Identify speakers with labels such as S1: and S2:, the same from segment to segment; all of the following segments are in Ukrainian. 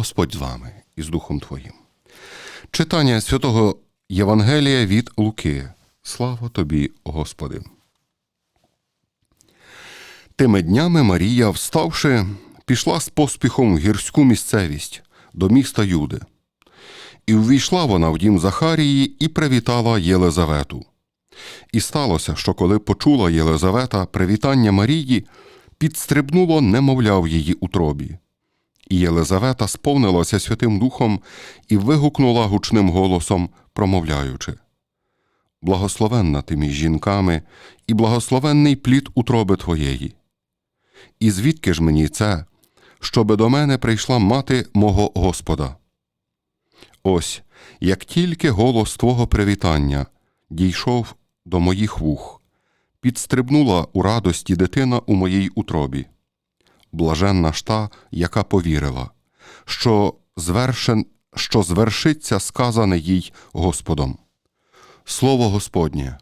S1: Господь з вами і з Духом Твоїм. Читання святого Євангелія від Луки. Слава тобі, Господи. Тими днями Марія, вставши, пішла з поспіхом в гірську місцевість до міста Юди. І увійшла вона в дім Захарії і привітала Єлизавету. І сталося, що коли почула Єлизавета привітання Марії, підстрибнуло немовля в її утробі. І Єлизавета сповнилася Святим Духом і вигукнула гучним голосом, промовляючи: Благословенна ти між жінками, і благословенний плід утроби твоєї. І звідки ж мені це, щоби до мене прийшла мати мого Господа? Ось, як тільки голос Твого привітання дійшов до моїх вух, підстрибнула у радості дитина у моїй утробі. Блаженна ж та, яка повірила, що, звершен, що звершиться сказане їй Господом. Слово Господнє.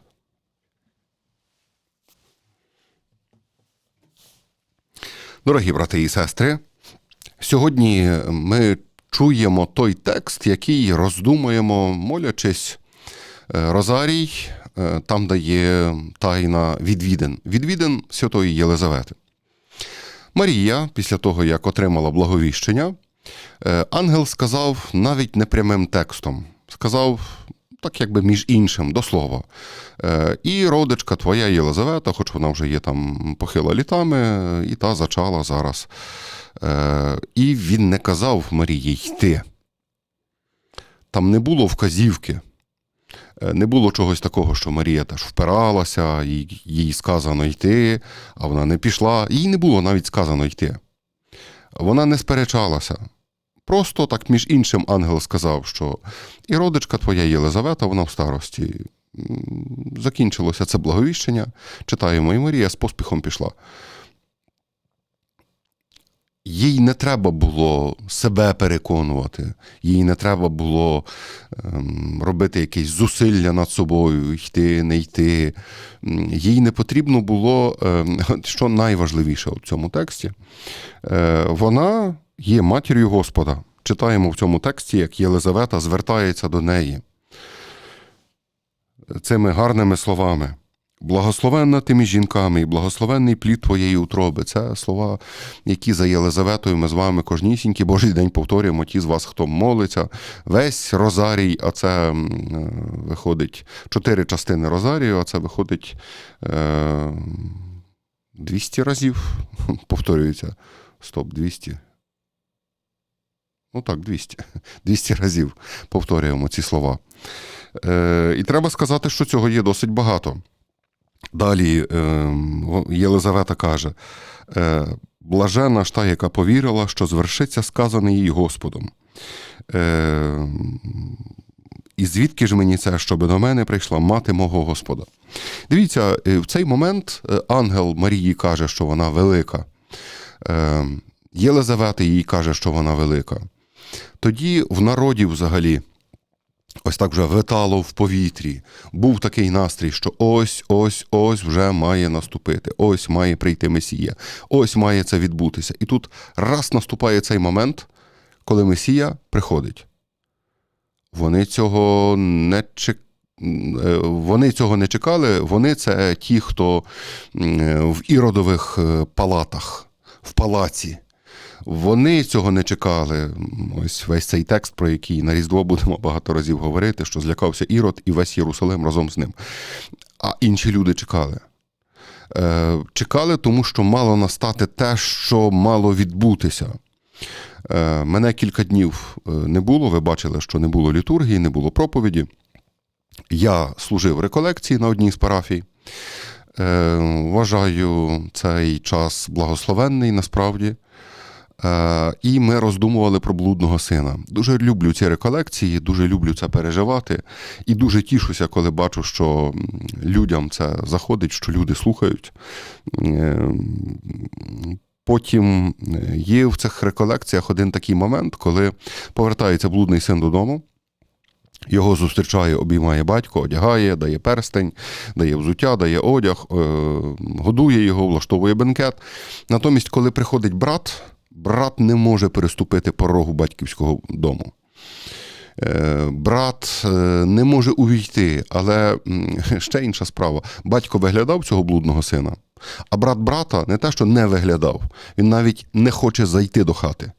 S1: Дорогі брати і сестри, сьогодні ми чуємо той текст, який роздумуємо, молячись е, Розарій, е, там де є тайна відвідин, відвідин Святої Єлизавети. Марія, після того, як отримала благовіщення, е, ангел сказав навіть непрямим текстом. Сказав, так якби між іншим, до слова. Е, І родичка твоя Єлизавета, хоч вона вже є там похила літами, і та зачала зараз. Е, І він не казав Марії йти. Там не було вказівки. Е, Не було чогось такого, що Марія теж впиралася, їй, сказано йти, а вона не пішла. Їй не було навіть сказано йти. Вона не сперечалася. Просто так, між іншим, ангел сказав, що і родичка твоя Єлизавета, вона в старості. Закінчилося це благовіщення. Читаємо, і Марія з поспіхом пішла. Їй не треба було себе переконувати, їй не треба було ем, робити якісь зусилля над собою, йти, не йти. Їй не потрібно було, ем, що найважливіше у цьому тексті, е, вона є матір'ю Господа. Читаємо в цьому тексті, як Єлизавета звертається до неї цими гарними словами. Благословенна ти між жінками, і благословенний плід твоєї утроби. Це слова, які за Єлизаветою ми з вами кожнісінький Божий день повторюємо. Ті з вас, хто молиться, весь Розарій, а це е, виходить чотири частини Розарію, а це виходить е, 200 разів. Повторюється. Стоп, 200. Ну так, 200. 200 разів повторюємо ці слова. Е, і треба сказати, що цього є досить багато. Далі е, Єлизавета каже: е, блажена ж та, яка повірила, що звершиться сказане їй Господом. Е, і звідки ж мені це, щоб до мене прийшла мати мого Господа? Дивіться, е, в цей момент е, ангел Марії каже, що вона велика. Е, Єлизавета їй каже, що вона велика. Тоді в народі взагалі ось так вже витало в повітрі. Був такий настрій, що ось, ось, ось вже має наступити, ось має прийти Месія, ось має це відбутися. І тут раз наступає цей момент, коли Месія приходить. Вони цього не чекали. Вони цього не чекали, вони це ті, хто в іродових е, палатах, в палаці. Вони цього не чекали. Ось весь цей текст, про який на Різдво будемо багато разів говорити, що злякався Ірод і весь Єрусалим разом з ним. А інші люди чекали. Е, Чекали, тому що мало настати те, що мало відбутися. Е, Мене кілька днів е, не було. Ви бачили, що не було літургії, не було проповіді. Я служив реколекції на одній з парафій. Вважаю цей час благословенний насправді. Е, І ми роздумували про блудного сина. Дуже люблю ці реколекції, дуже люблю це переживати. І дуже тішуся, коли бачу, що людям це заходить, що люди слухають. Е, Потім е, є в цих реколекціях один такий момент, коли повертається блудний син додому. Його зустрічає, обіймає батько, одягає, дає перстень, дає взуття, дає одяг, годує його, влаштовує бенкет. Натомість, коли приходить брат, Брат не може переступити порогу батьківського дому. Е, Брат е, не може увійти, але ще інша справа. Батько виглядав цього блудного сина, а брат брата не те, що не виглядав, він навіть не хоче зайти до хати.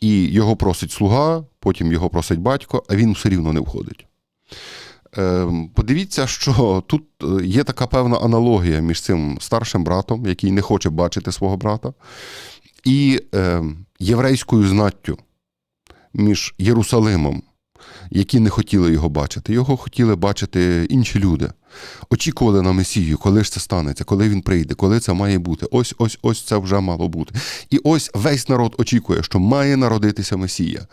S1: І його просить слуга, потім його просить батько, а він все рівно не входить. Е, Подивіться, що тут є така певна аналогія між цим старшим братом, який не хоче бачити свого брата, і е, єврейською знаттю між Єрусалимом, які не хотіли його бачити. Його хотіли бачити інші люди. Очікували на Месію, коли ж це станеться, коли він прийде, коли це має бути. Ось ось ось це вже мало бути. І ось весь народ очікує, що має народитися Месія.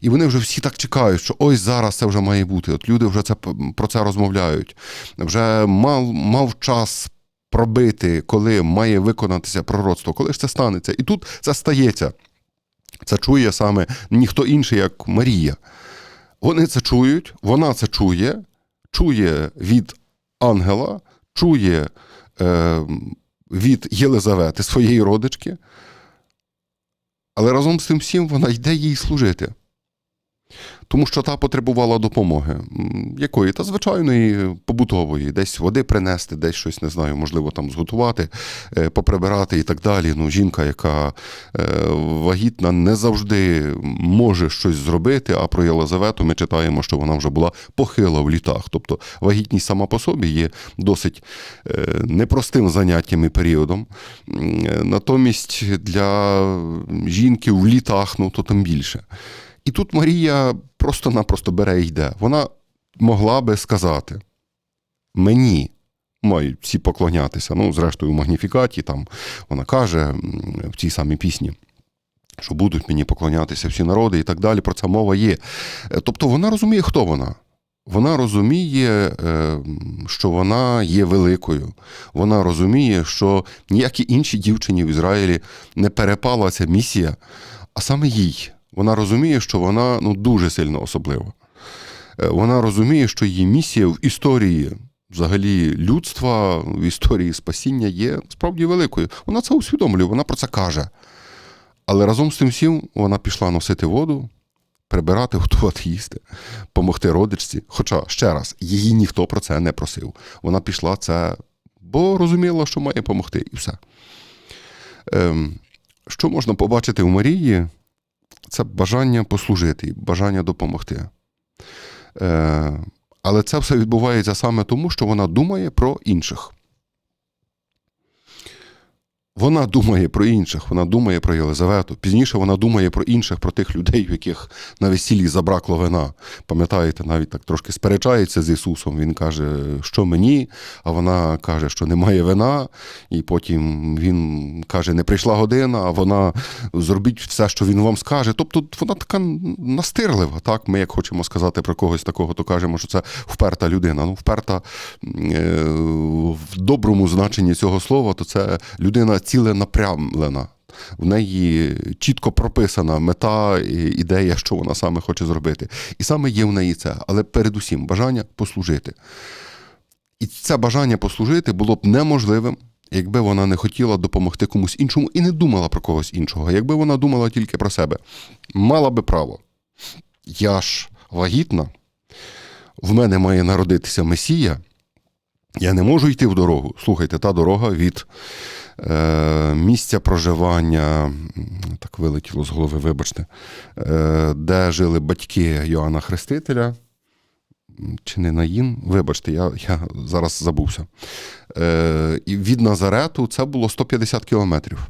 S1: І вони вже всі так чекають, що ось зараз це вже має бути. От люди вже це про це розмовляють. Вже мав, мав час пробити, коли має виконатися пророцтво, коли ж це станеться. І тут це стається. Це чує саме ніхто інший, як Марія. Вони це чують, вона це чує, чує від ангела, чує е, від Єлизавети, своєї родички, але разом з тим всім вона йде їй служити. Тому що та потребувала допомоги. Якої? Та звичайної побутової, десь води принести, десь щось не знаю, можливо, там зготувати, е, поприбирати і так далі. Ну, жінка, яка е, вагітна, не завжди може щось зробити. А про Єлизавету ми читаємо, що вона вже була похила в літах. Тобто вагітність сама по собі є досить е, непростим заняттям і періодом. Е, Натомість для жінки в літах, ну то тим більше. І тут Марія просто-напросто бере і йде. Вона могла би сказати: мені мають всі поклонятися. Ну, зрештою, у Магніфікаті там вона каже в цій самій пісні. Що будуть мені поклонятися всі народи і так далі, про це мова є. Е, Тобто вона розуміє, хто вона. Вона розуміє, е, що вона є великою. Вона розуміє, що ніякі інші дівчині в Ізраїлі не перепала ця місія, а саме їй. Вона розуміє, що вона ну, дуже сильно особлива. Е, Вона розуміє, що її місія в історії взагалі людства, в історії спасіння є справді великою. Вона це усвідомлює, вона про це каже. Але разом з тим всім вона пішла носити воду, прибирати, готувати їсти, помогти родичці. Хоча, ще раз, її ніхто про це не просив. Вона пішла це, бо розуміла, що має допомогти, і все. Ем, що можна побачити у Марії? Це бажання послужити, бажання допомогти. Е, але це все відбувається саме тому, що вона думає про інших. Вона думає про інших, вона думає про Єлизавету. Пізніше вона думає про інших, про тих людей, в яких на весіллі забракло вина. Пам'ятаєте, навіть так трошки сперечається з Ісусом. Він каже, що мені, а вона каже, що немає вина. І потім він каже, не прийшла година, а вона зробіть все, що він вам скаже. Тобто вона така настирлива. Так? Ми, як хочемо сказати про когось такого, то кажемо, що це вперта людина. Ну, вперта е, доброму значенні цього слова, то це людина ціленапрямлена. В неї чітко прописана мета, ідея, що вона саме хоче зробити. І саме є в неї це, але передусім бажання послужити. І це бажання послужити було б неможливим, якби вона не хотіла допомогти комусь іншому і не думала про когось іншого. Якби вона думала тільки про себе, мала би право. Я ж вагітна, в мене має народитися Месія. Я не можу йти в дорогу. Слухайте, та дорога від е, місця проживання, так вилетіло з голови, вибачте, е, де жили батьки Йоанна Хрестителя. Чи не Наїн? Вибачте, я, я зараз забувся. Е, від Назарету це було 150 кілометрів.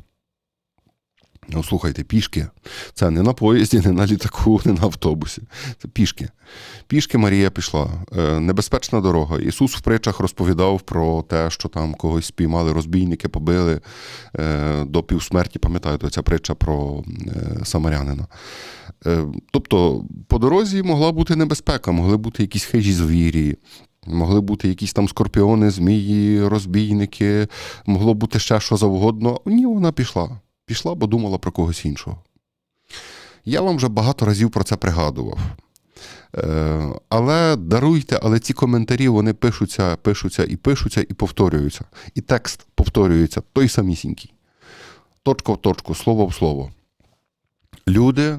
S1: Ну, слухайте, пішки. Це не на поїзді, не на літаку, не на автобусі. Це пішки. Пішки Марія пішла. Е, небезпечна дорога. Ісус в притчах розповідав про те, що там когось спіймали, розбійники побили е, до півсмерті. Пам'ятаєте, ця притча про е, самарянина. Тобто, по дорозі могла бути небезпека, могли бути якісь хижі звірі. Могли бути якісь там скорпіони, змії, розбійники, могло бути ще що завгодно. Ні, вона пішла. Пішла, бо думала про когось іншого. Я вам вже багато разів про це пригадував. Е, але даруйте, але ці коментарі вони пишуться, пишуться і пишуться, і повторюються. І текст повторюється той самісінький. Точка в точку, слово в слово. люди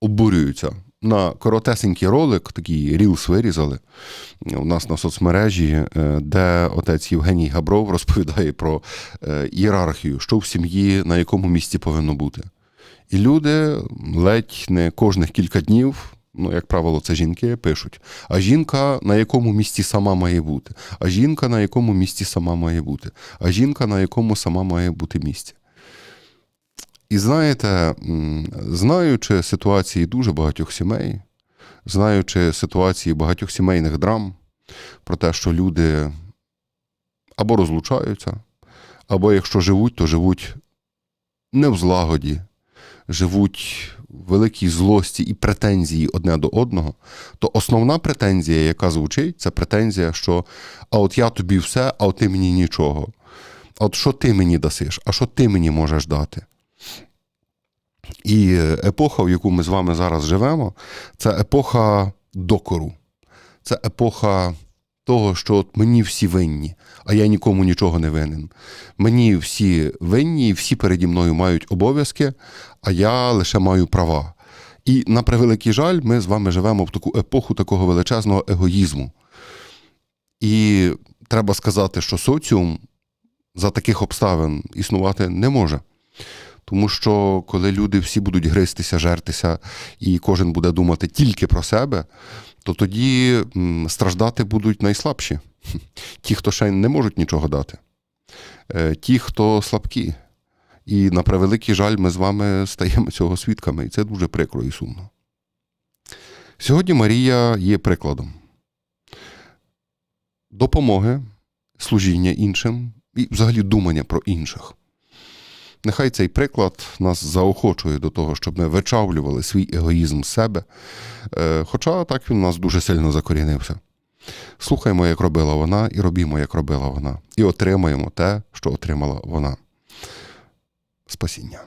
S1: обурюються. На коротесенький ролик, такий рілс вирізали у нас на соцмережі, е, де отець Євгеній Габров розповідає про е, ієрархію, що в сім'ї на якому місці повинно бути. І люди ледь не кожних кілька днів, ну, як правило, це жінки, пишуть: а жінка на якому місці сама має бути, а жінка на якому місці сама має бути, а жінка на якому сама має бути місці. І знаєте, знаючи ситуації дуже багатьох сімей, знаючи ситуації багатьох сімейних драм, про те, що люди або розлучаються, або якщо живуть, то живуть не в злагоді, живуть в великій злості і претензії одне до одного, то основна претензія, яка звучить, це претензія, що а от я тобі все, а от ти мені нічого. А от що ти мені дасиш, а що ти мені можеш дати? І епоха, в яку ми з вами зараз живемо, це епоха докору. Це епоха того, що от мені всі винні, а я нікому нічого не винен. Мені всі винні, всі переді мною мають обов'язки, а я лише маю права. І на превеликий жаль, ми з вами живемо в таку епоху такого величезного егоїзму. І треба сказати, що соціум за таких обставин існувати не може. Тому що коли люди всі будуть гристися, жертися, і кожен буде думати тільки про себе, то тоді страждати будуть найслабші. Ті, хто ще не можуть нічого дати, Е, ті, хто слабкі. І на превеликий жаль, ми з вами стаємо цього свідками, і це дуже прикро і сумно. Сьогодні Марія є прикладом допомоги, служіння іншим і взагалі думання про інших. Нехай цей приклад нас заохочує до того, щоб ми вичавлювали свій егоїзм з себе, Е, хоча так він у нас дуже сильно закорінився. Слухаймо, як робила вона, і робімо, як робила вона, і отримаємо те, що отримала вона. Спасіння.